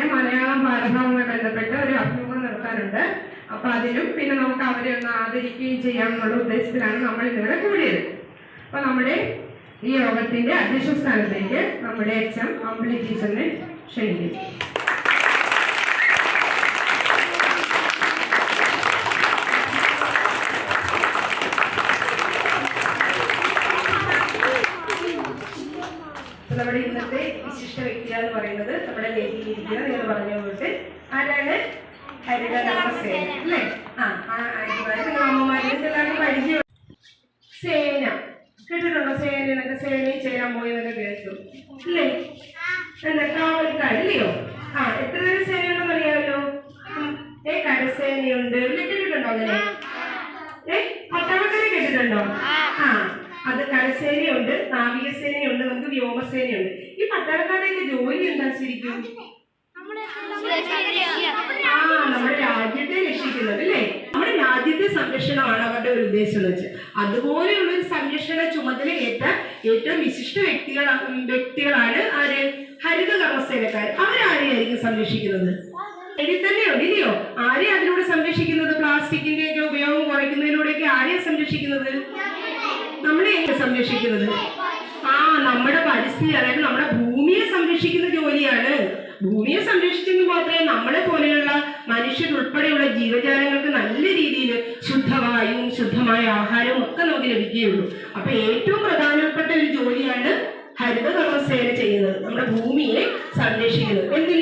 ക്ലാസ്സിലെ മലയാളം പാഠഭാഗവുമായി ബന്ധപ്പെട്ട് ഒരു അഭിമുഖം നടത്താനുണ്ട്. അപ്പൊ അതിലും പിന്നെ നമുക്ക് അവരെ ഒന്ന് ആദരിക്കുകയും ചെയ്യാമെന്നുള്ള ഉദ്ദേശത്തിലാണ് നമ്മൾ ഇന്നിവിടെ കൂടിയത്. അപ്പൊ നമ്മുടെ ഈ യോഗത്തിന്റെ അധ്യക്ഷ സ്ഥാനത്തേക്ക് നമ്മുടെ എം അമ്പിളി ടീച്ചറിനെ ക്ഷണിക്കും നമ്മുടെ ഇന്നത്തെ വിശിഷ്ട വ്യക്തി എന്ന് പറയുന്നത് നമ്മുടെ വേദിയിലിരിക്കുന്ന നിങ്ങൾ പറഞ്ഞു പോയിട്ട് ആരാണ്? ഹരിത നമസ്തേന അല്ലേ? ആ ആന്റിമാര് നിങ്ങൾ അമ്മമാരെ എല്ലാവർക്കും പരിചയം സേന. കേട്ടിട്ടുണ്ടോ സേന? എന്നൊക്കെ സേനയിൽ ചേരാൻ പോയി എന്നൊക്കെ കേട്ടു. അല്ലേ എന്താ കാവൽക്കാരില്ലയോ ആ എത്ര തരം സേനയുണ്ടെന്ന് അറിയാമല്ലോ. ഏ കരസേനയുണ്ട്. കേട്ടിട്ടുണ്ടോ അങ്ങനെ? ഏ പട്ടാളക്കാരെ കേട്ടിട്ടുണ്ടോ? ആ. അത് കരസേനയുണ്ട് നാവികസേനയുണ്ട് നമുക്ക് വ്യോമസേനയുണ്ട്. ഈ പട്ടാളക്കാരുടെ ജോലി എന്താ ശരിക്കും? ആ നമ്മുടെ രാജ്യത്തെ രക്ഷിക്കുന്നത് അല്ലേ? നമ്മുടെ രാജ്യത്തെ സംരക്ഷണമാണ് അവരുടെ ഒരു ഉദ്ദേശം എന്ന് വെച്ചാൽ അതുപോലെയുള്ള ഒരു സംരക്ഷണ ചുമതല ഏറ്റ ഏറ്റവും വിശിഷ്ട വ്യക്തികൾ വ്യക്തികളാണ് ആര്? ഹരിത കർമ്മസേനക്കാർ അവരാരെയായിരിക്കും സംരക്ഷിക്കുന്നത്? എഴുതി തന്നെയുണ്ട് ഇല്ലയോ? ആരെയാ അതിലൂടെ സംരക്ഷിക്കുന്നത്? പ്ലാസ്റ്റിക്കിന്റെ ഒക്കെ ഉപയോഗം കുറയ്ക്കുന്നതിലൂടെയൊക്കെ ആരെയാ സംരക്ഷിക്കുന്നത്? നമ്മളെയൊക്കെ സംരക്ഷിക്കുന്നത്? ആ നമ്മുടെ പരിസ്ഥിതി അതായത് നമ്മുടെ ഭൂമിയെ സംരക്ഷിക്കുന്ന ജോലിയാണ്. ഭൂമിയെ സംരക്ഷിച്ചെങ്കിൽ മാത്രമേ നമ്മളെ പോലെയുള്ള മനുഷ്യരുൾപ്പെടെയുള്ള ജീവജാലങ്ങൾക്ക് നല്ല രീതിയിൽ ശുദ്ധവായും ശുദ്ധമായ ആഹാരവും ഒക്കെ നമുക്ക് ലഭിക്കുകയുള്ളൂ. അപ്പൊ ഏറ്റവും പ്രധാനപ്പെട്ട ഒരു ജോലിയാണ് ഹരിത കർമ്മസേന ചെയ്യുന്നത്. നമ്മുടെ ഭൂമിയെ സംരക്ഷിക്കുന്നത്. എന്തിൽ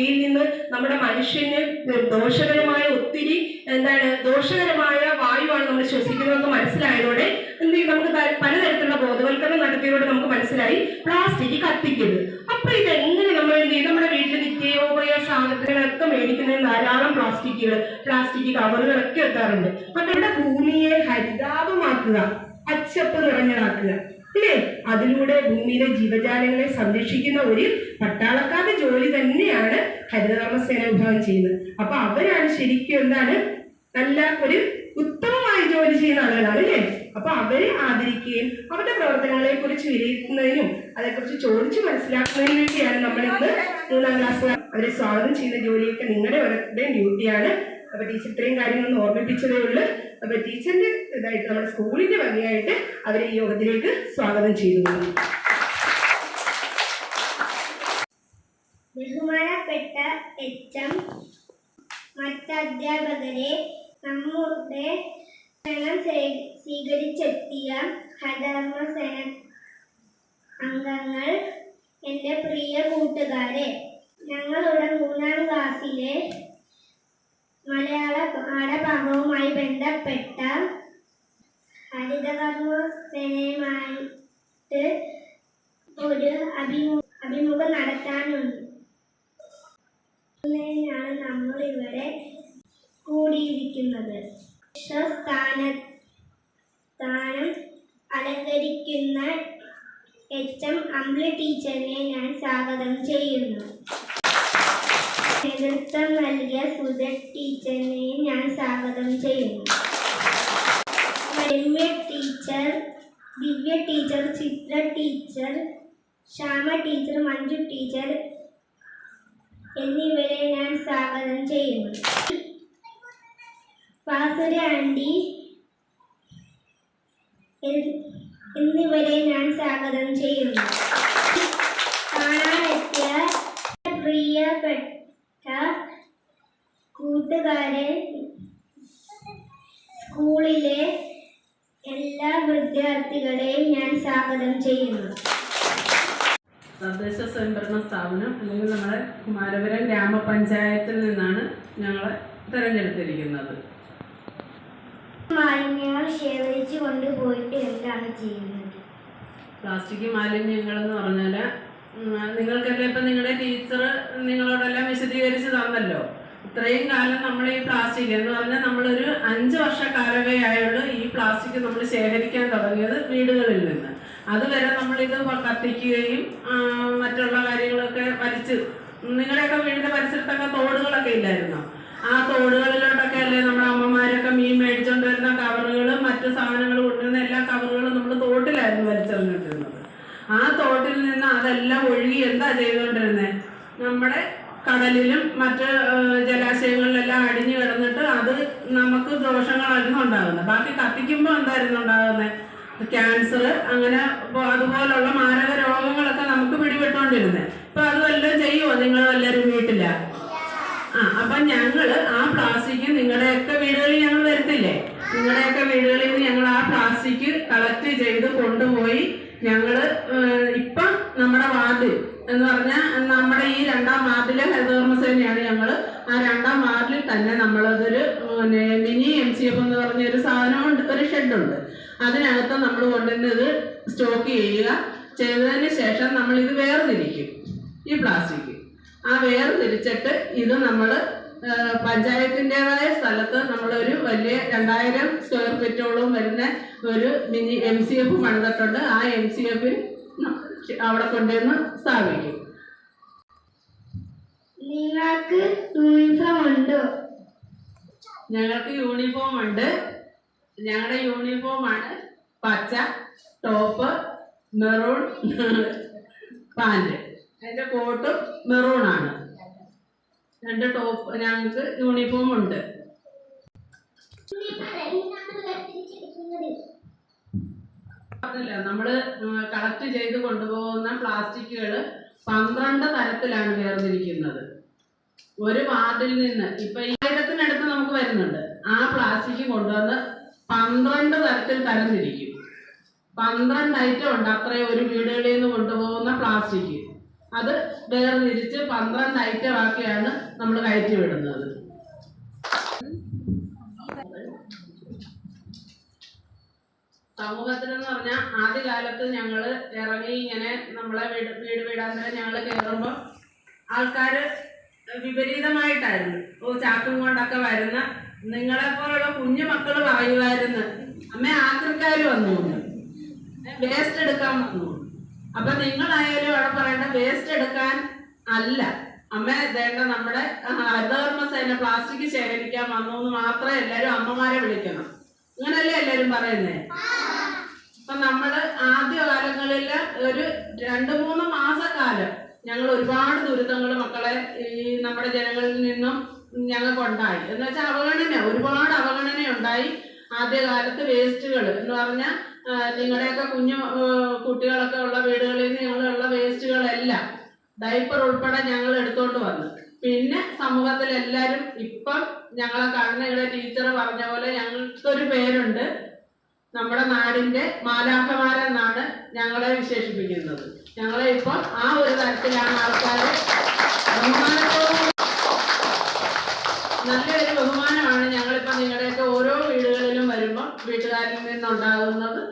പുകയിൽ നിന്ന് നമ്മുടെ മനുഷ്യന് ദോഷകരമായ ഒത്തിരി എന്താണ് ദോഷകരമായ വായുവാണ് നമ്മൾ ശ്വസിക്കുന്നതെന്ന് മനസ്സിലായതോടെ എന്ത് ചെയ്യും? നമുക്ക് പലതരത്തിലുള്ള ബോധവൽക്കരണം നടത്തിയതോടെ നമുക്ക് മനസ്സിലായി പ്ലാസ്റ്റിക് കത്തിക്കരുത്. അപ്പൊ ഇതെങ്ങനെ നമ്മൾ എന്ത് ചെയ്യും? നമ്മുടെ വീട്ടിൽ നിത്യോപയോഗ സാധനങ്ങളൊക്കെ മേടിക്കുന്ന ധാരാളം പ്ലാസ്റ്റിക്കുകൾ പ്ലാസ്റ്റിക് കവറുകളൊക്കെ എത്താറുണ്ട്. നമ്മുടെ ഭൂമിയെ ഹരിതാപമാക്കുക പച്ചപ്പ് നിറഞ്ഞതാക്കുക അതിലൂടെ ഭൂമിയിലെ ജീവജാലങ്ങളെ സംരക്ഷിക്കുന്ന ഒരു പട്ടാളക്കാരുടെ ജോലി തന്നെയാണ് ഹരിതകർമ്മസേന വിഭാഗം ചെയ്യുന്നത്. അപ്പൊ അവരാണ് ശരിക്കും എന്താണ്? നല്ല ഒരു ഉത്തമമായി ജോലി ചെയ്യുന്ന ആളുകളാണ് അല്ലേ? അപ്പൊ അവരെ ആദരിക്കുകയും അവരുടെ പ്രവർത്തനങ്ങളെ കുറിച്ച് വിലയിരുത്തുന്നതിനും അതേക്കുറിച്ച് ചോദിച്ചു മനസ്സിലാക്കുന്നതിനും വേണ്ടിയാണ് നമ്മൾ ഇന്ന് മൂന്നാം ക്ലാസ് അവരെ സ്വാഗതം ചെയ്യുന്ന ജോലിയൊക്കെ നിങ്ങളുടെ ഓരോരുത്തരുടെയും ഡ്യൂട്ടിയാണ് അപ്പൊ ടീച്ചർ ഇത്രയും കാര്യങ്ങളൊന്നും ഓർമ്മിപ്പിച്ചതേ ഉള്ളൂ. അപ്പൊ ടീച്ചറിന്റെ ഇതായിട്ട് നമ്മുടെ സ്കൂളിന്റെ ഭംഗിയായിട്ട് അവരെ ഈ യോഗത്തിലേക്ക് സ്വാഗതം ചെയ്തു എം മറ്റധ്യാപകരെ നമ്മുടെ ക്ഷണം സ്വീകരിച്ചെത്തിയ സ്വീകരിച്ചെത്തിയ ഹധർമ്മസേന അംഗങ്ങൾ എന്റെ പ്രിയ കൂട്ടുകാരെ ഞങ്ങളുടെ മൂന്നാം ക്ലാസ്സിലെ മലയാള പാഠഭാഗവുമായി ബന്ധപ്പെട്ട ഹരിതകർമ്മ സേനയുമായിട്ട് ഒരു അഭിമു അഭിമുഖം നടത്താനുണ്ട് ാണ് നമ്മൾ ഇവിടെ കൂടിയിരിക്കുന്നത് സ്ഥാന സ്ഥാനം അലങ്കരിക്കുന്ന എച്ച് എം അമ്പിളി ടീച്ചറിനെ ഞാൻ സ്വാഗതം ചെയ്യുന്നു നേതൃത്വം നൽകിയ സുധ ടീച്ചറിനെ ഞാൻ സ്വാഗതം ചെയ്യുന്നു Ramya teacher Divya teacher Chitra teacher Shyama teacher Manju teacher എന്നിവരെ ഞാൻ സ്വാഗതം ചെയ്യുന്നു. ആന്റി എൻ- എന്നിവരെ ഞാൻ സ്വാഗതം ചെയ്യുന്നു. കാണാനെത്തിയ പ്രിയപ്പെട്ട കൂട്ടുകാരെ സ്കൂളിലെ എല്ലാ വിദ്യാർത്ഥികളെയും ഞാൻ സ്വാഗതം ചെയ്യുന്നു. തദ്ദേശ സ്വയംഭരണ സ്ഥാപനം അല്ലെങ്കിൽ നമ്മുടെ കുമാരപുരം ഗ്രാമപഞ്ചായത്തിൽ നിന്നാണ് ഞങ്ങളെ തിരഞ്ഞെടുത്തിരിക്കുന്നത്. മാലിന്യങ്ങൾ ശേഖരിച്ചു കൊണ്ടുപോയിട്ട് എന്താണ് ചെയ്യുന്നത്? പ്ലാസ്റ്റിക് മാലിന്യങ്ങൾ എന്ന് പറഞ്ഞാൽ നിങ്ങൾക്കൊക്കെ ഇപ്പം നിങ്ങളുടെ ടീച്ചർ നിങ്ങളോടെല്ലാം വിശദീകരിച്ച് തന്നല്ലോ ഇത്രയും കാലം നമ്മൾ ഈ പ്ലാസ്റ്റിക് എന്ന് പറഞ്ഞാൽ നമ്മളൊരു അഞ്ച് വർഷ കാലമേ ആയുള്ളൂ ഈ പ്ലാസ്റ്റിക് നമ്മൾ ശേഖരിക്കാൻ തുടങ്ങിയത് വീടുകളിൽ നിന്ന്. അതുവരെ നമ്മളിത് കത്തിക്കുകയും മറ്റുള്ള കാര്യങ്ങളൊക്കെ വലിച്ച് നിങ്ങളുടെയൊക്കെ വീടിന്റെ പരിസരത്തൊക്കെ തോടുകളൊക്കെ ഇല്ലായിരുന്നോ? ആ തോടുകളിലോട്ടൊക്കെ അല്ലേ നമ്മുടെ അമ്മമാരൊക്കെ മീൻ മേടിച്ചോണ്ട് വരുന്ന കവറുകളും മറ്റു സാധനങ്ങളും കൊണ്ടുവരുന്ന എല്ലാ കവറുകളും നമ്മൾ തോട്ടിലായിരുന്നു വലിച്ചെറിഞ്ഞിട്ടിരുന്നത്. ആ തോട്ടിൽ നിന്ന് അതെല്ലാം ഒഴുകി എന്താ ചെയ്തുകൊണ്ടിരുന്നത് നമ്മുടെ കടലിലും മറ്റ് ജലാശയങ്ങളിലെല്ലാം അടിഞ്ഞു കിടന്നിട്ട് അത് നമുക്ക് ദോഷങ്ങളായിരുന്നു ഉണ്ടാകുന്നത്. ബാക്കി കത്തിക്കുമ്പോൾ എന്തായിരുന്നു ഉണ്ടാകുന്നത് ക്യാൻസർ അങ്ങനെ അതുപോലുള്ള മാരക രോഗങ്ങളൊക്കെ നമുക്ക് പിടിപെട്ടുകൊണ്ടിരുന്നത് ഇപ്പൊ അത് വല്ലതും ചെയ്യുമോ നിങ്ങൾ എല്ലാവരും വീട്ടില? ആ അപ്പൊ ഞങ്ങൾ ആ പ്ലാസ്റ്റിക് നിങ്ങളുടെയൊക്കെ വീടുകളിൽ ഞങ്ങൾ വരുത്തില്ലേ? നിങ്ങളുടെയൊക്കെ വീടുകളിൽ നിന്ന് ഞങ്ങൾ ആ പ്ലാസ്റ്റിക് കളക്ട് ചെയ്ത് കൊണ്ടുപോയി ഞങ്ങൾ ഇപ്പം നമ്മുടെ വാർഡിൽ എന്ന് പറഞ്ഞാൽ നമ്മുടെ ഈ രണ്ടാം വാർഡിലെ ഹരിതകർമ്മസേനയാണ് ഞങ്ങൾ ആ രണ്ടാം വാർഡിൽ തന്നെ നമ്മളതൊരു പിന്നെ മിനി എം സി എഫ് എന്ന് പറഞ്ഞ ഒരു സാധനമുണ്ട് ഒരു ഷെഡുണ്ട്. അതിനകത്ത് നമ്മൾ കൊണ്ടുവന്നത് സ്റ്റോക്ക് ചെയ്യുക. ചെയ്തതിന് ശേഷം നമ്മൾ ഇത് വേർതിരിക്കും ഈ പ്ലാസ്റ്റിക് ആ വേർതിരിച്ചിട്ട് ഇത് നമ്മൾ പഞ്ചായത്തിന്റെതായ സ്ഥലത്ത് നമ്മളൊരു വലിയ രണ്ടായിരം സ്ക്വയർ ഫീറ്റോളം വരുന്ന ഒരു മിനി എം സി എഫ് പണിതിട്ടുണ്ട് ആ എം സി എഫിൽ അവിടെ കൊണ്ടുവന്ന് സ്ഥാപിക്കും. നിങ്ങൾക്ക് യൂണിഫോം ഉണ്ടോ? ഞങ്ങൾക്ക് യൂണിഫോം ഉണ്ട്. ഞങ്ങളുടെ യൂണിഫോം ആണ് പച്ച ടോപ്പ് മെറൂൺ പാന്റ് അതിന്റെ കോട്ടും മെറൂൺ ആണ്. രണ്ട് ടോപ്പ് ഞങ്ങൾക്ക് യൂണിഫോം ഉണ്ട്. പറഞ്ഞില്ല നമ്മൾ കളക്ട് ചെയ്ത് കൊണ്ടുപോകുന്ന പ്ലാസ്റ്റിക്കുകൾ പന്ത്രണ്ട് തരത്തിലാണ് വേർതിരിക്കുന്നത്. ഒരു വാർഡിൽ നിന്ന് ഇപ്പൊ ആയിരത്തിനടുത്ത് നമുക്ക് വരുന്നുണ്ട്. ആ പ്ലാസ്റ്റിക് കൊണ്ടുവന്ന് പന്ത്രണ്ട് തരത്തിൽ തരംതിരിക്കും. പന്ത്രണ്ട് ഐറ്റം ഉണ്ട് അത്രയും ഒരു വീടുകളിൽ നിന്ന് കൊണ്ടുപോകുന്ന പ്ലാസ്റ്റിക് അത് വേർതിരിച്ച് പന്ത്രണ്ട് ഐറ്റം ആക്കിയാണ് നമ്മൾ കയറ്റി വിടുന്നത് സമൂഹത്തിലെന്ന് പറഞ്ഞാൽ ആദ്യകാലത്ത് ഞങ്ങൾ ഇറങ്ങി ഇങ്ങനെ നമ്മളെ വീട് വീട് വീടാന്തരം ഞങ്ങൾ കയറുമ്പോൾ ആൾക്കാർ വിപരീതമായിട്ടായിരുന്നു. ഓ ചാക്കും കൊണ്ടൊക്കെ വരുന്ന നിങ്ങളെ പോലുള്ള കുഞ്ഞു മക്കൾ പറയുമായിരുന്നു അമ്മ ആക്രിക്കാർ വന്നു. വേസ്റ്റ് എടുക്കാൻ വന്നു. അപ്പൊ നിങ്ങളായാലും അവിടെ പറയേണ്ട വേസ്റ്റ് എടുക്കാൻ അല്ല. അമ്മ വേണ്ട നമ്മുടെ ഹരിതകർമ്മ സേന പ്ലാസ്റ്റിക് ശേഖരിക്കാൻ വന്നു എന്ന് മാത്രമേ എല്ലാവരും അമ്മമാരെ വിളിക്കണം. അങ്ങനല്ലേ എല്ലാരും പറയുന്നേ? അപ്പൊ നമ്മൾ ആദ്യ കാലങ്ങളിൽ ഒരു രണ്ടു മൂന്ന് മാസക്കാലം ഞങ്ങൾ ഒരുപാട് ദുരിതങ്ങൾ മക്കളെ ഈ നമ്മുടെ ജനങ്ങളിൽ നിന്നും ഞങ്ങൾക്ക് ഉണ്ടായി എന്ന് വെച്ചാൽ അവഗണന ഒരുപാട് അവഗണന ഉണ്ടായി ആദ്യകാലത്ത് വേസ്റ്റുകൾ എന്ന് പറഞ്ഞാൽ നിങ്ങളുടെയൊക്കെ കുഞ്ഞു കുട്ടികളൊക്കെ ഉള്ള വീടുകളിൽ നിന്ന് ഞങ്ങളുള്ള വേസ്റ്റുകളെല്ലാം ഡൈപ്പർ ഉൾപ്പെടെ ഞങ്ങൾ എടുത്തോണ്ട് വന്നു. പിന്നെ സമൂഹത്തിൽ എല്ലാരും ഇപ്പം ഞങ്ങളെ കാണുന്ന ഇവിടെ ടീച്ചർ പറഞ്ഞ പോലെ ഞങ്ങൾക്ക് ഒരു പേരുണ്ട്. നമ്മുടെ നാടിന്റെ മാലാഖമാരെന്നാണ് ഞങ്ങളെ വിശേഷിപ്പിക്കുന്നത്. ഞങ്ങളെ ഇപ്പൊ ആ ഒരു തരത്തിലാണ് ആൾക്കാരെ നല്ലൊരു ബഹുമാനമാണ് ഞങ്ങളിപ്പോ നിങ്ങളുടെയൊക്കെ ഓരോ വീടുകളിലും വരുമ്പോൾ വീട്ടുകാരിൽ നിന്നുണ്ടാകുന്നത്.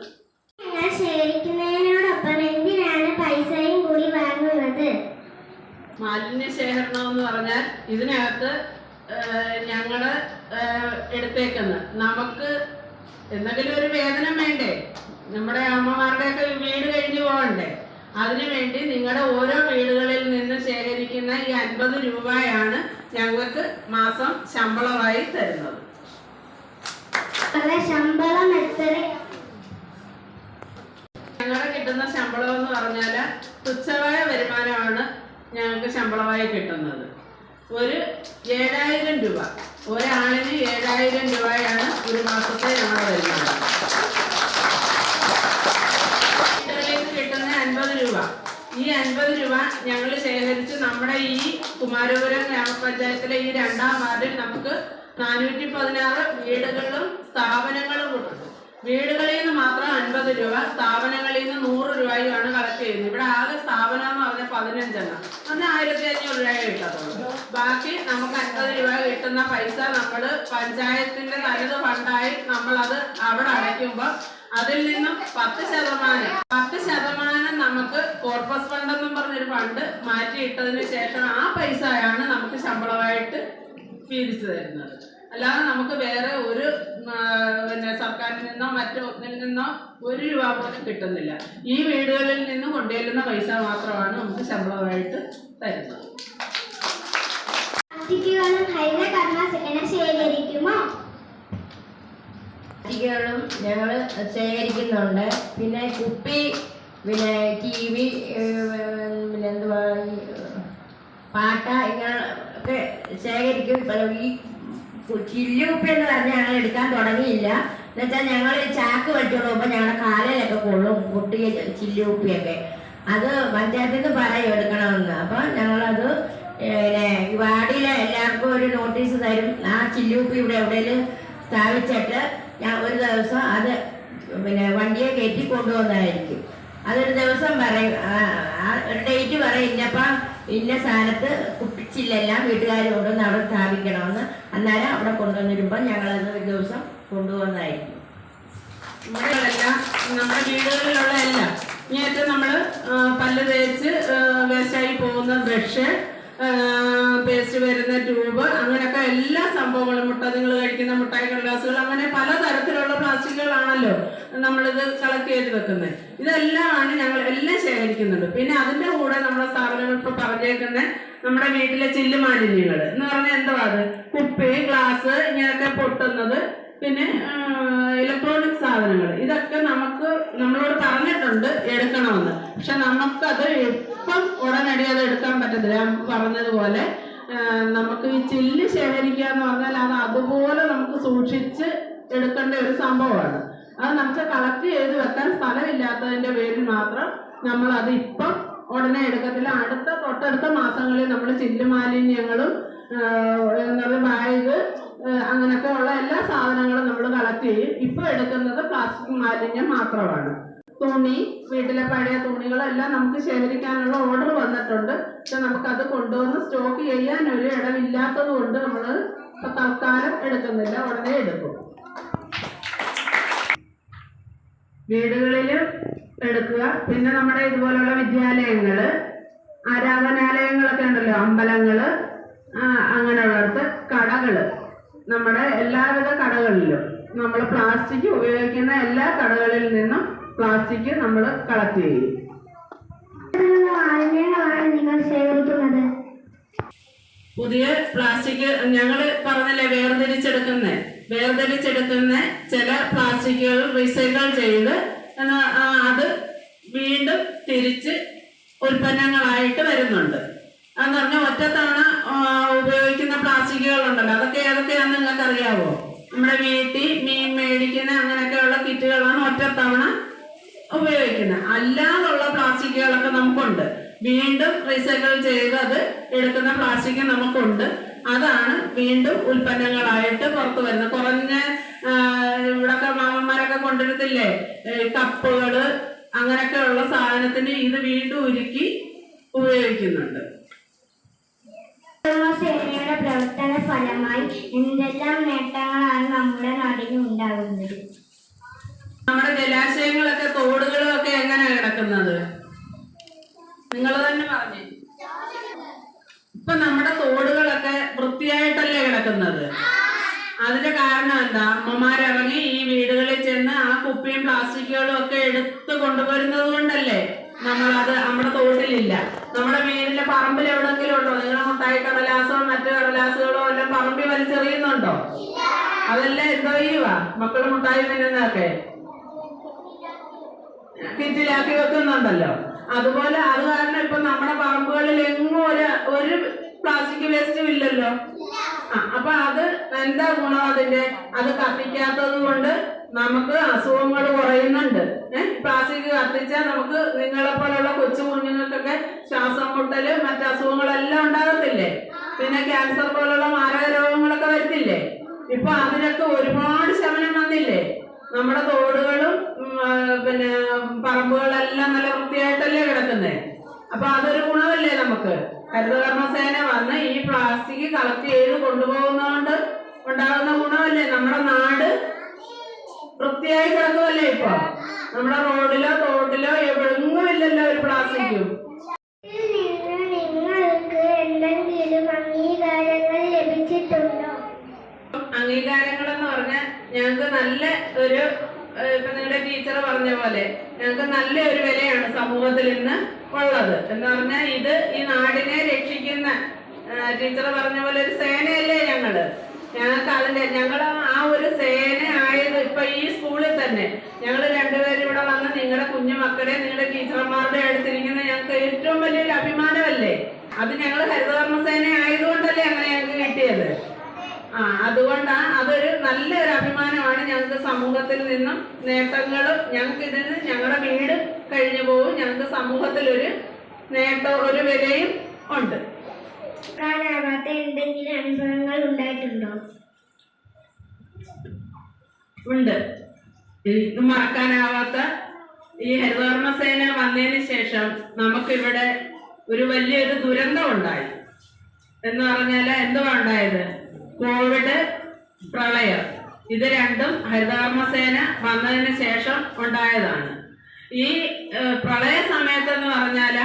ഞാൻ ശേഖരിക്കുന്നതിനോടൊപ്പം എന്തിനാണ് പൈസയും കൂടി വാങ്ങുന്നത് മാലിന്യ ശേഖരണം എന്ന് പറഞ്ഞാൽ ഇതിനകത്ത് ഞങ്ങൾ എടുത്തേക്കുന്നത്. നമുക്ക് എന്തെങ്കിലും ഒരു വേതനം വേണ്ടേ? നമ്മുടെ അമ്മമാരുടെയൊക്കെ വീട് കഴിഞ്ഞു പോകണ്ടേ? അതിനുവേണ്ടി നിങ്ങളുടെ ഓരോ വീടുകളിൽ നിന്ന് ശേഖരിക്കുന്ന ഈ അൻപത് രൂപയാണ് ഞങ്ങൾക്ക് മാസം ശമ്പളമായി തരുന്നത്. ശമ്പളം ഞങ്ങളുടെ കിട്ടുന്ന ശമ്പളം എന്ന് പറഞ്ഞാൽ തുച്ഛമായ വരുമാനമാണ് ഞങ്ങൾക്ക് ശമ്പളമായി കിട്ടുന്നത്. ഒരു ഏഴായിരം രൂപ. ഒരാളിന് ഏഴായിരം രൂപയാണ് ഒരു മാസത്തെ വരുമാനം. വീടുകളിൽ കിട്ടുന്ന അൻപത് രൂപ. ഈ അൻപത് രൂപ ഞങ്ങൾ ശേഖരിച്ച് നമ്മുടെ ഈ കുമാരപുരം ഗ്രാമപഞ്ചായത്തിലെ ഈ രണ്ടാം വാർഡിൽ നമുക്ക് നാനൂറ്റി പതിനാറ് വീടുകളിലും സ്ഥാപനങ്ങളും ഉണ്ട്. വീടുകളിൽ നിന്ന് മാത്രം അൻപത് രൂപ സ്ഥാപനങ്ങളിൽ നിന്ന് നൂറ് രൂപയുമാണ് കളക്ട് ചെയ്യുന്നത്. ഇവിടെ ആകെ സ്ഥാപനം എന്ന് പറഞ്ഞാൽ പതിനഞ്ചെണ്ണം. അന്ന് ആയിരത്തി അഞ്ഞൂറ് രൂപ കിട്ടത്തുള്ളൂ. ബാക്കി നമുക്ക് അൻപത് രൂപ കിട്ടുന്ന പൈസ നമ്മൾ പഞ്ചായത്തിന്റെ നല്ലത് ഫണ്ടായി നമ്മൾ അത് അവിടെ അടയ്ക്കുമ്പോൾ അതിൽ നിന്നും പത്ത് ശതമാനം പത്ത് ശതമാനം നമുക്ക് കോർപ്പസ് ഫണ്ട് എന്നും പറഞ്ഞൊരു ഫണ്ട് മാറ്റിയിട്ടതിന് ശേഷം ആ പൈസയാണ് നമുക്ക് ശമ്പളമായിട്ട് വീതിച്ചു തരുന്നത്. അല്ലാതെ നമുക്ക് വേറെ ഒരു പിന്നെ സർക്കാരിൽ നിന്നോ മറ്റോ ഒന്നിൽ നിന്നോ ഒരു രൂപ പോലും കിട്ടുന്നില്ല. ഈ വീടുകളിൽ നിന്ന് കൊണ്ടുവരുന്ന പൈസ മാത്രമാണ് നമുക്ക് ശമ്പളമായിട്ട് തരുന്നത് ും. ഞങ്ങൾ ശേഖരിക്കുന്നുണ്ട്. പിന്നെ കുപ്പി പിന്നെ ടി വി പിന്നെ എന്തുവാ പാട്ട ഇങ്ങനെ ഒക്കെ ശേഖരിക്കും. ഈ ചില്ലുപ്പി എന്ന് പറഞ്ഞ് ഞങ്ങൾ എടുക്കാൻ തുടങ്ങിയില്ല. എന്നുവെച്ചാൽ ഞങ്ങൾ ചാക്ക് വലിച്ചോണ്ട് പോകുമ്പോൾ ഞങ്ങളുടെ കാലയിലൊക്കെ കൊള്ളും പൊട്ടിയ ചില്ലുപ്പിയൊക്കെ അത് പഞ്ചായത്തിൽ നിന്ന് പറയും എടുക്കണമെന്ന്. അപ്പം ഞങ്ങളത് വാർഡിലെ എല്ലാവർക്കും ഒരു നോട്ടീസ് തരും. ആ ചില്ലുപ്പി ഇവിടെ എവിടെയെങ്കിലും സ്ഥാപിച്ചിട്ട് ഞാൻ ഒരു ദിവസം അത് പിന്നെ വണ്ടിയെ കയറ്റി കൊണ്ടുവന്നതായിരിക്കും അതൊരു ദിവസം പറയും. ഡേറ്റ് പറയും. ഇന്നപ്പം ഇന്ന സ്ഥാനത്ത് കുപ്പിച്ചില്ലെല്ലാം വീട്ടുകാർ കൊണ്ടുവന്ന് അവിടെ സ്ഥാപിക്കണമെന്ന്. അന്നേരം അവിടെ കൊണ്ടുവന്നിരുമ്പോൾ ഞങ്ങളത് ഒരു ദിവസം കൊണ്ടുവന്നതായിരിക്കും. ഇവിടെയെല്ലാം നമ്മുടെ വീടുകളിലുള്ള എല്ലാം ഇങ്ങനത്തെ നമ്മൾ പല്ല് തേച്ച് വേസ്റ്റായി പോകുന്ന ബ്രഷ് പേസ്റ്റ് വരുന്ന ട്യൂബ് അങ്ങനെയൊക്കെ എല്ലാ സംഭവങ്ങളും മുട്ട നിങ്ങൾ കഴിക്കുന്ന മുട്ടായി കടലാസുകൾ അങ്ങനെ പലതരത്തിലുള്ള പ്ലാസ്റ്റിക്കുകളാണല്ലോ നമ്മളിത് കളക്ട് ചെയ്ത് വെക്കുന്നത്. ഇതെല്ലാമാണ് ഞങ്ങൾ എല്ലാം ശേഖരിക്കുന്നുണ്ട്. പിന്നെ അതിന്റെ കൂടെ നമ്മുടെ സ്ഥാപനങ്ങൾ ഇപ്പോൾ പറഞ്ഞേക്കുന്ന നമ്മുടെ വീട്ടിലെ ചില്ല് മാലിന്യങ്ങൾ എന്ന് പറഞ്ഞാൽ എന്തുവാ അത്? കുപ്പി ഗ്ലാസ് ഇങ്ങനെയൊക്കെ പൊട്ടുന്നത്. പിന്നെ ഇലക്ട്രോണിക് സാധനങ്ങൾ ഇതൊക്കെ നമുക്ക് നമ്മളോട് പറഞ്ഞിട്ടുണ്ട് എടുക്കണമെന്ന്. പക്ഷെ നമുക്കത് ഇപ്പം ഉടനടി അത് എടുക്കാൻ പറ്റത്തില്ല. പറഞ്ഞതുപോലെ നമുക്ക് ഈ ചില്ല് ശേഖരിക്കുക എന്ന് പറഞ്ഞാൽ അത് അതുപോലെ നമുക്ക് സൂക്ഷിച്ച് എടുക്കേണ്ട ഒരു സംഭവമാണ്. അത് നമുക്ക് കളക്ട് ചെയ്ത് വെക്കാൻ സ്ഥലമില്ലാത്തതിന്റെ പേരിൽ മാത്രം നമ്മൾ അത് ഇപ്പം ഉടനെ എടുക്കത്തില്ല. അടുത്ത തൊട്ടടുത്ത മാസങ്ങളിൽ നമ്മൾ ചില്ല് മാലിന്യങ്ങളും എന്താണ് ബാഗ് അങ്ങനെയൊക്കെ ഉള്ള എല്ലാ സാധനങ്ങളും നമ്മൾ കളക്ട് ചെയ്യും. ഇപ്പൊ എടുക്കുന്നത് പ്ലാസ്റ്റിക് മാലിന്യം മാത്രമാണ്. തുണി വീട്ടിലെ പഴയ തുണികളെല്ലാം നമുക്ക് ശേഖരിക്കാനുള്ള ഓർഡർ വന്നിട്ടുണ്ട്. പക്ഷെ നമുക്കത് കൊണ്ടുവന്ന് സ്റ്റോക്ക് ചെയ്യാൻ ഒരു ഇടമില്ലാത്തത് കൊണ്ട് നമ്മൾ തൽക്കാലം എടുക്കുന്നില്ല ഉടനെ എടുക്കും. വീടുകളിൽ എടുക്കുക. പിന്നെ നമ്മുടെ ഇതുപോലുള്ള വിദ്യാലയങ്ങൾ ആരാധനാലയങ്ങളൊക്കെ ഉണ്ടല്ലോ അമ്പലങ്ങൾ അങ്ങനെയുള്ളിടത്ത് കടകൾ. നമ്മുടെ എല്ലാവിധ കടകളിലും നമ്മൾ പ്ലാസ്റ്റിക് ഉപയോഗിക്കുന്ന എല്ലാ കടകളിൽ നിന്നും പ്ലാസ്റ്റിക് നമ്മൾ കളക്ട് ചെയ്യും. പുതിയ പ്ലാസ്റ്റിക് ഞങ്ങൾ പറഞ്ഞില്ലേ വേർതിരിച്ചെടുക്കുന്ന. വേർതിരിച്ചെടുക്കുന്ന ചില പ്ലാസ്റ്റിക്കുകൾ റീസൈക്കിൾ ചെയ്ത് അത് വീണ്ടും തിരിച്ച് ഉൽപ്പന്നങ്ങളായിട്ട് വരുന്നുണ്ട്. അതെന്ന് പറഞ്ഞാൽ ഒറ്റത്തവണ ഉപയോഗിക്കുന്ന പ്ലാസ്റ്റിക്കുകൾ ഉണ്ടല്ലോ അതൊക്കെ ഏതൊക്കെയാണെന്ന് നിങ്ങൾക്ക് അറിയാവോ നമ്മുടെ വീട്ടിൽ മീൻ മേടിക്കുന്ന അങ്ങനെയൊക്കെയുള്ള കിറ്റുകളാണ് ഒറ്റത്തവണ ഉപയോഗിക്കുന്നത് അല്ലാതുള്ള പ്ലാസ്റ്റിക്കുകളൊക്കെ നമുക്കുണ്ട്. വീണ്ടും റീസൈക്കിൾ ചെയ്ത് അത് എടുക്കുന്ന പ്ലാസ്റ്റിക് നമുക്കുണ്ട്. അതാണ് വീണ്ടും ഉൽപ്പന്നങ്ങളായിട്ട് പുറത്തു വരുന്നത്. കുറഞ്ഞ ഇവിടൊക്കെ മാമന്മാരൊക്കെ കൊണ്ടുവരത്തില്ലേ? ഏ, കപ്പുകൾ അങ്ങനെയൊക്കെയുള്ള സാധനത്തിന് ഇത് വീണ്ടും ഉരുക്കി ഉപയോഗിക്കുന്നുണ്ട്. പ്രവർത്തന ഫലമായി എന്തെല്ലാം നേട്ടങ്ങളാണ് നമ്മുടെ നാടിന് ഉണ്ടാകുന്നത്? നമ്മുടെ ജലാശയങ്ങളൊക്കെ തോടുകളും ഒക്കെ എങ്ങനെയാണ് കിടക്കുന്നത്? നിങ്ങൾ തന്നെ പറഞ്ഞു. ഇപ്പൊ നമ്മുടെ തോടുകളൊക്കെ വൃത്തിയായിട്ടല്ലേ കിടക്കുന്നത്? അതിന്റെ കാരണം എന്താ? അമ്മമാരിറങ്ങി ഈ വീടുകളിൽ ചെന്ന് ആ കുപ്പിയും പ്ലാസ്റ്റിക്കുകളും ഒക്കെ എടുത്ത് കൊണ്ടുവരുന്നത് കൊണ്ടല്ലേ? നമ്മളത് നമ്മുടെ തോട്ടിലില്ല. നമ്മുടെ വീടിന്റെ പറമ്പിൽ എവിടെങ്കിലും ഉണ്ടോ? നിങ്ങളുടെ മുട്ടായി കടലാസോ മറ്റു കടലാസുകളോ എല്ലാം പറമ്പിൽ വലിച്ചെറിയുന്നുണ്ടോ? അതെല്ലാം എന്തോ ചെയ്യുവാ മക്കൾ മുട്ടായി തിന്നുന്നതൊക്കെ. കിറ്റിലാക്കി വെക്കുന്നുണ്ടല്ലോ. അതുപോലെ അത് കാരണം ഇപ്പൊ നമ്മുടെ പറമ്പുകളിൽ എങ്ങും ഒരു ഒരു പ്ലാസ്റ്റിക് വേസ്റ്റും ഇല്ലല്ലോ. അപ്പൊ അത് എന്താ ഗുണം അതിന്റെ അത് കത്തിക്കാത്തത് കൊണ്ട് നമുക്ക് അസുഖങ്ങൾ കുറയുന്നുണ്ട്. പ്ലാസ്റ്റിക് കത്തിച്ചാൽ നമുക്ക് നിങ്ങളെ പോലുള്ള കൊച്ചു കുഞ്ഞുങ്ങൾക്കൊക്കെ ശ്വാസം മുട്ടൽ മറ്റു അസുഖങ്ങളെല്ലാം ഉണ്ടാകത്തില്ലേ? പിന്നെ ക്യാൻസർ പോലുള്ള മാരക രോഗങ്ങളൊക്കെ വരുത്തില്ലേ? ഇപ്പൊ അതിനൊക്കെ ഒരുപാട് ശമനം വന്നില്ലേ? നമ്മുടെ തോടുകളും പിന്നെ പറമ്പുകളെല്ലാം നല്ല വൃത്തിയായിട്ടല്ലേ കിടക്കുന്നേ? അപ്പൊ അതൊരു ഗുണമല്ലേ നമുക്ക്? ഹരിതകർമ്മസേന വന്ന് ഈ പ്ലാസ്റ്റിക് കളക്ട് ചെയ്ത് കൊണ്ടുപോകുന്നതുകൊണ്ട് ഉണ്ടാകുന്ന ഗുണമല്ലേ? നമ്മുടെ നാട് വൃത്തിയായി കിടക്കുമല്ലേ ഇപ്പൊ? നമ്മുടെ റോഡിലോ തോട്ടിലോ എവിടെങ്ങും ഇല്ലല്ലോ ഒരു പ്ലാസ്റ്റിക്കും. അംഗീകാരങ്ങളെന്ന് നിങ്ങൾക്ക് എന്തെങ്കിലും അംഗീകാരങ്ങൾ ലഭിച്ചിട്ടുണ്ടോ? അംഗീകാരങ്ങൾ എന്ന് പറഞ്ഞാൽ ഞങ്ങൾക്ക് നല്ല ഒരു ഇപ്പൊ നിങ്ങളുടെ ടീച്ചർ പറഞ്ഞ പോലെ ഞങ്ങൾക്ക് നല്ല ഒരു വിലയാണ് സമൂഹത്തിൽ ഇന്ന് ഉള്ളത്. എന്ന് പറഞ്ഞാൽ ഇത് ഈ നാടിനെ രക്ഷിക്കുന്ന ടീച്ചർ പറഞ്ഞ പോലെ ഒരു സേനയല്ലേ ഞങ്ങൾ. ഞങ്ങൾക്ക് അതിന്റെ ഞങ്ങൾ ആ ഒരു സേന ആയത് ഇപ്പൊ ഈ സ്കൂളിൽ തന്നെ. ഞങ്ങൾ രണ്ടുപേരും ഇവിടെ വന്ന് നിങ്ങളുടെ കുഞ്ഞു മക്കളെ നിങ്ങളുടെ ടീച്ചർമാരുടെ അടുത്തിരിക്കുന്ന ഞങ്ങൾക്ക് ഏറ്റവും വലിയൊരു അഭിമാനമല്ലേ? അത് ഞങ്ങൾ ഹരിതകർമ്മ സേന ആയതുകൊണ്ടല്ലേ അങ്ങനെ ഞങ്ങൾക്ക് കിട്ടിയത്? ആ അതുകൊണ്ടാ അതൊരു നല്ലൊരു അഭിമാനമാണ് ഞങ്ങൾക്ക് സമൂഹത്തിൽ നിന്നും നേട്ടങ്ങളും ഞങ്ങൾക്ക് ഇതിൽ നിന്ന് ഞങ്ങളുടെ വീട് കഴിഞ്ഞു പോകും. ഞങ്ങൾക്ക് സമൂഹത്തിൽ ഒരു നേട്ടം ഒരു വിലയും ഉണ്ട്. കാണാവാത്ത എന്തെങ്കിലും അനുഭവങ്ങൾ ഉണ്ടായിട്ടുണ്ടോ? ഉണ്ട്. ഇത് മറക്കാനാവാത്ത ഈ ഹരിതകർമ്മസേന വന്നതിന് ശേഷം നമുക്കിവിടെ ഒരു വലിയൊരു ദുരന്തം ഉണ്ടായി. എന്ന് പറഞ്ഞാൽ എന്തുവാ ഉണ്ടായത്? കോവിഡ് പ്രളയം. ഇത് രണ്ടും ഹരിതകർമ്മസേന വന്നതിന് ശേഷം ഉണ്ടായതാണ്. ഈ പ്രളയ സമയത്തെന്ന് പറഞ്ഞാൽ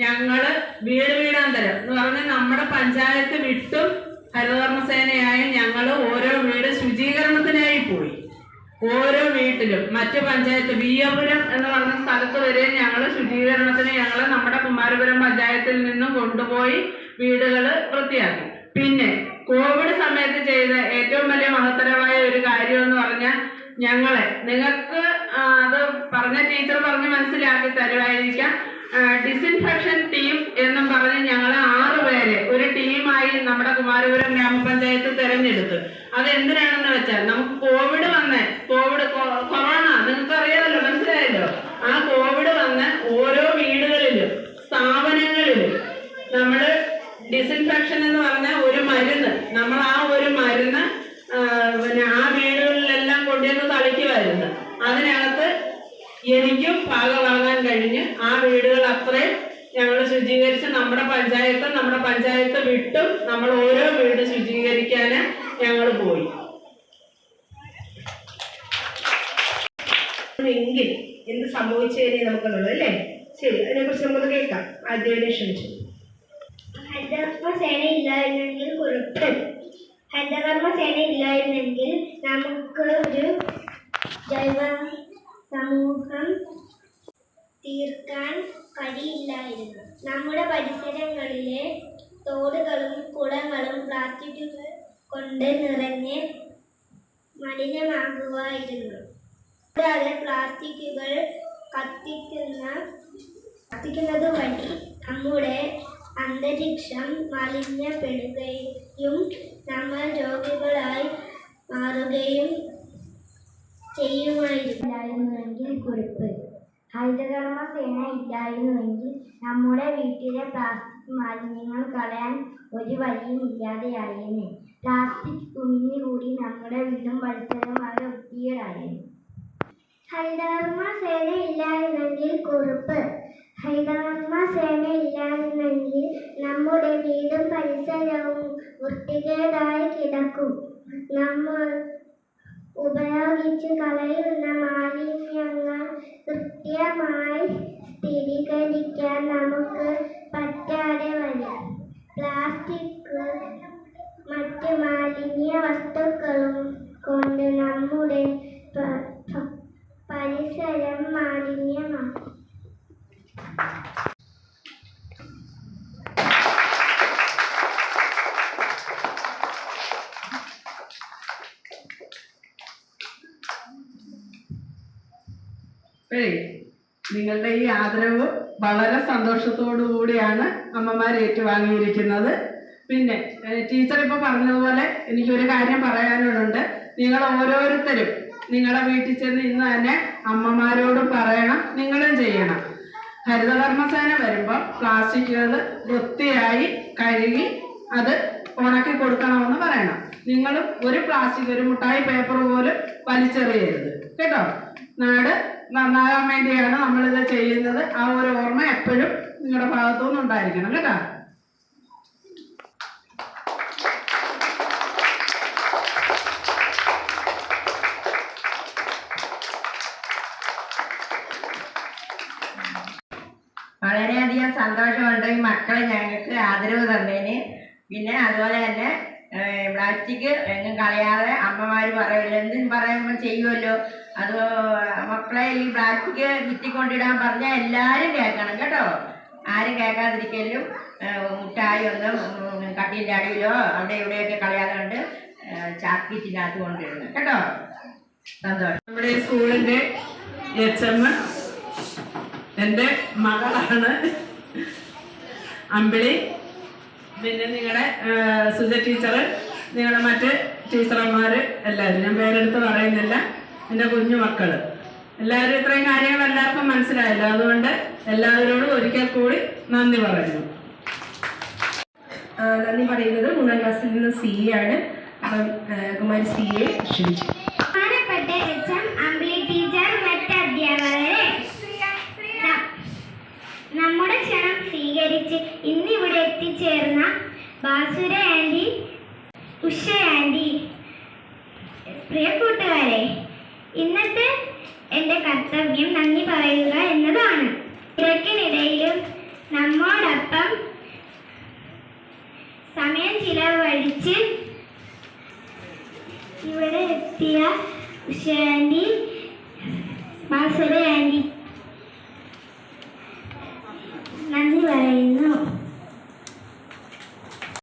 ഞങ്ങൾ വീട് വീടാന്തരം. എന്ന് പറഞ്ഞാൽ നമ്മുടെ പഞ്ചായത്ത് വിട്ടും ഹരിതകർമ്മസേനയായി ഞങ്ങൾ ഓരോ വീട് ശുചീകരണത്തിനായി പോയി. ഓരോ വീട്ടിലും. മറ്റ് പഞ്ചായത്ത് വിയപുരം എന്ന് പറഞ്ഞ സ്ഥലത്ത് വരെ ഞങ്ങൾ ശുചീകരണത്തിന് ഞങ്ങൾ നമ്മുടെ കുമാരപുരം പഞ്ചായത്തിൽ നിന്നും കൊണ്ടുപോയി വീടുകൾ വൃത്തിയാക്കി. പിന്നെ കോവിഡ് സമയത്ത് ചെയ്ത ഏറ്റവും വലിയ മഹത്തരമായ ഒരു കാര്യം എന്ന് പറഞ്ഞാൽ ഞങ്ങളെ നിങ്ങൾക്ക് അത് പറഞ്ഞ ടീച്ചർ പറഞ്ഞ് മനസ്സിലാക്കി തരുമായിരിക്കാം. ഡിസിൻഫെക്ഷൻ ടീം എന്നും പറഞ്ഞ് ഞങ്ങൾ ആറ് പേരെ ഒരു ടീമായി നമ്മുടെ കുമാരപുരം ഗ്രാമപഞ്ചായത്ത് തെരഞ്ഞെടുത്തു. അത് എന്തിനാണെന്ന് വെച്ചാൽ നമുക്ക് കോവിഡ് വന്ന് കോവിഡ് കൊ- കൊറോണ നിങ്ങൾക്ക് അറിയാമല്ലോ മനസ്സിലായല്ലോ ആ കോവിഡ് വന്ന് ഓരോ വീടുകളിലും സ്ഥാപനങ്ങളിലും നമ്മൾ ഡിസിൻഫെക്ഷൻ എന്ന് പറഞ്ഞ ഒരു മരുന്ന് നമ്മൾ ആ ഒരു മരുന്ന് ആ, പിന്നെ ആ വീടുകളിലെല്ലാം കൊണ്ടുവന്ന് തളിക്കുമായിരുന്നു അതിനകത്ത് എനിക്കും ഭാഗമാകാൻ കഴിഞ്ഞ് ആ വീടുകൾ അത്രയും ഞങ്ങൾ ശുചീകരിച്ച് നമ്മുടെ പഞ്ചായത്ത് നമ്മുടെ പഞ്ചായത്ത് വിട്ടും നമ്മൾ ഓരോ വീട് ശുചീകരിക്കാൻ ഞങ്ങൾ പോയി എങ്കിൽ എന്ത് സംഭവിച്ചതിനെ നമുക്കുള്ളത് അല്ലേ ശരി അതിനെക്കുറിച്ച് നമുക്ക് കേൾക്കാം ആദ്യം ക്ഷണിച്ചു ഹരിതകർമ്മ സേന ഇല്ലായിരുന്നെങ്കിൽ കുഴപ്പം ഹരിതകർമ്മ സേന ഇല്ലായിരുന്നെങ്കിൽ നമുക്ക് ഒരു ജൈവ സമൂഹം തീർക്കാൻ കഴിയില്ലായിരുന്നു. നമ്മുടെ പരിസരങ്ങളിലെ തോടുകളും കുളങ്ങളും പ്ലാസ്റ്റിക്കുകൾ കൊണ്ട് നിറഞ്ഞ് മലിനമാകുമായിരുന്നു കൂടാതെ പ്ലാസ്റ്റിക്കുകൾ കത്തിക്കുന്ന കത്തിക്കുന്നത് വഴി നമ്മുടെ അന്തരീക്ഷം മലിനപ്പെടുകയും നമ്മൾ രോഗികളായി മാറുകയും ചെയ്യുമായിരുന്നില്ലായിരുന്നുവെങ്കിൽ കുറിപ്പ് ഹരിതകർമ്മ സേന ഇല്ലായിരുന്നുവെങ്കിൽ നമ്മുടെ വീട്ടിലെ പ്ലാസ്റ്റിക് മാലിന്യങ്ങൾ കളയാൻ ഒരു വഴിയും ഇല്ലാതെയായേനെ. പ്ലാസ്റ്റിക് കുമിഞ്ഞുകൂടി നമ്മുടെ വീടും പരിസരവുമായി വൃത്തികേടായേനെ ഹരിതകർമ്മ സേന ഇല്ലായിരുന്നെങ്കിൽ കുറിപ്പ് ഹരിതകർമ്മ സേന ഇല്ലായിരുന്നെങ്കിൽ നമ്മുടെ വീടും പരിസരവും വൃത്തികേടായി കിടക്കും. നമ്മൾ ഉപയോഗിച്ച് കളയുന്ന മാലിന്യങ്ങൾ കൃത്യമായി സ്ഥിരീകരിക്കാൻ നമുക്ക് പറ്റാതെ വരും. പ്ലാസ്റ്റിക് മറ്റ് മാലിന്യ വസ്തുക്കളും കൊണ്ട് നമ്മുടെ പ- പ- പരിസരം മാലിന്യമാണ് ഏയ് നിങ്ങളുടെ ഈ ആദരവ് വളരെ സന്തോഷത്തോടു കൂടിയാണ് അമ്മമാർ ഏറ്റുവാങ്ങിയിരിക്കുന്നത്. പിന്നെ ടീച്ചർ ഇപ്പോൾ പറഞ്ഞതുപോലെ എനിക്കൊരു കാര്യം പറയാനുണ്ട്. നിങ്ങൾ ഓരോരുത്തരും നിങ്ങളെ വീട്ടിൽ ചെന്ന് ഇന്ന് തന്നെ അമ്മമാരോടും പറയണം നിങ്ങളും ചെയ്യണം. ഹരിതകർമ്മസേന വരുമ്പോൾ പ്ലാസ്റ്റിക്കുകൾ വൃത്തിയായി കഴുകി അത് ഉണക്കി കൊടുക്കണമെന്ന് പറയണം. നിങ്ങളും ഒരു പ്ലാസ്റ്റിക് ഒരു മുട്ടായി പേപ്പർ പോലും വലിച്ചെറിയരുത്. കേട്ടോ? നാട് നന്നാകാൻ വേണ്ടിയാണ് നമ്മളിത് ചെയ്യുന്നത്. ആ ഒരു ഓർമ്മ എപ്പോഴും നിങ്ങളുടെ ഭാഗത്തുനിന്ന് ഉണ്ടായിരിക്കണം. കേട്ടോ? വളരെയധികം സന്തോഷമുണ്ട് ഈ മക്കളെ ഞങ്ങൾക്ക് ആദരവ് തന്നതിന്. പിന്നെ അതുപോലെ തന്നെ പ്ലാസ്റ്റിക് എങ്ങും കളയാതെ അമ്മമാർ പറയില്ല എന്തും പറയുമ്പോൾ ചെയ്യുമല്ലോ അത് മക്കളെ ഈ പ്ലാസ്റ്റിക് കുത്തിക്കൊണ്ടിടാൻ പറഞ്ഞാൽ എല്ലാവരും കേൾക്കണം കേട്ടോ. ആരും കേൾക്കാതിരിക്കലും. മുട്ടായി ഒന്നും ഉം, കട്ടിലിന്റെ അടിയിലോ അവിടെ ഇവിടെയൊക്കെ കളയാതെ കൊണ്ട് ചാക്കിറ്റിനകത്ത് കൊണ്ടിടണം കേട്ടോ. സന്തോഷം. നമ്മുടെ ഈ സ്കൂളിന്റെ എച്ച് എം എന്റെ മകളാണ് അമ്പിളി. പിന്നെ നിങ്ങളുടെ സുജ ടീച്ചർ നിങ്ങളുടെ മറ്റ് ടീച്ചർമാർ എല്ലാവരും ഞാൻ പേരെടുത്ത് പറയുന്നില്ല. എന്റെ കുഞ്ഞു മക്കൾ എല്ലാവരും ഇത്രയും കാര്യങ്ങൾ എല്ലാവർക്കും മനസ്സിലായില്ല. അതുകൊണ്ട് എല്ലാവരോടും ഒരിക്കൽ കൂടി നന്ദി പറയുന്നു. നന്ദി പറയുന്നത് മൂന്നാം ക്ലാസ്സിൽ നിന്ന് സി ആണ്. അപ്പം കുമാരി സി എ ക്ഷണിച്ചു